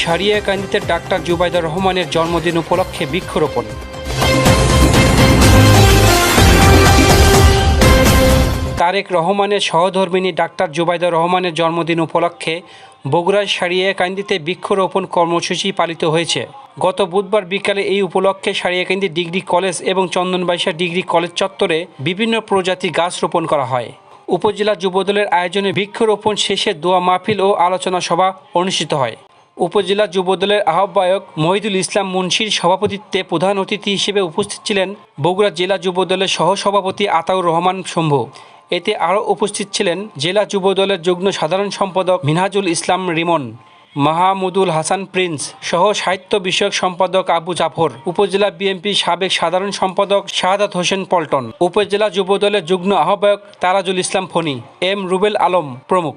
সারিয়াকান্দিতে doctor Zubaidur রহমানের জন্মদিন উপলক্ষে বৃক্ষরোপণ। তারেক রহমানের সহধর্মিনী ডাক্তার জুবাইদুর রহমানের জন্মদিন উপলক্ষে বগুড়ার সারিয়াকান্দিতে বৃক্ষরোপণ কর্মসূচি পালিত হয়েছে। গত বুধবার বিকালে এই উপলক্ষে সারিয়াকান্দি ডিগ্রি কলেজ এবং চন্দনবাইশা ডিগ্রি কলেজ চত্বরে বিভিন্ন প্রজাতি গাছ রোপণ করা হয়। উপজেলা যুবদলের আয়োজনে বৃক্ষরোপণ শেষে দোয়া মাহফিল ও আলোচনা সভা অনুষ্ঠিত হয়। উপজেলা যুবদলের আহ্বায়ক মহিদুল ইসলাম মুন্সির সভাপতিত্বে প্রধান অতিথি হিসেবে উপস্থিত ছিলেন বগুড়া জেলা যুবদলের সহসভাপতি আতাউর রহমান শম্ভু এতে আরও উপস্থিত ছিলেন জেলা যুবদলের যুগ্ম সাধারণ সম্পাদক মিনহাজুল ইসলাম রিমন, মাহমুদুল হাসান প্রিন্স সহ সাহিত্য বিষয়ক সম্পাদক আবু জাফর, উপজেলা বিএনপি সাবেক সাধারণ সম্পাদক শাহাদাত হোসেন পল্টন, উপজেলা যুবদলের যুগ্ম আহ্বায়ক তারাজুল ইসলাম ফণি, এম রুবেল আলম প্রমুখ।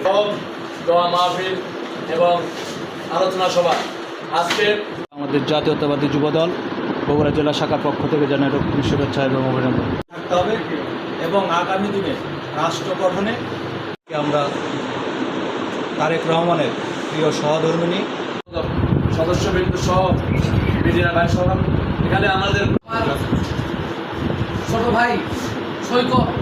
এবং দোয়া মাহফিল এবং আলোচনা সভা। আজকে আমাদের জাতীয়তাবাদী যুবদল বগুড়া জেলা শাখার পক্ষ থেকে জানাই রক্তিম শুভেচ্ছা এবং অভিনন্দন। থাকতে হবে এবং আগামী দিনে রাষ্ট্র গঠনে আমরা তারেক রহমানের প্রিয় সহধর্মিনী সদস্যবৃন্দ সহ মিডিয়া ভাই সহ এখানে আমাদের ছোট ভাই সৈকত।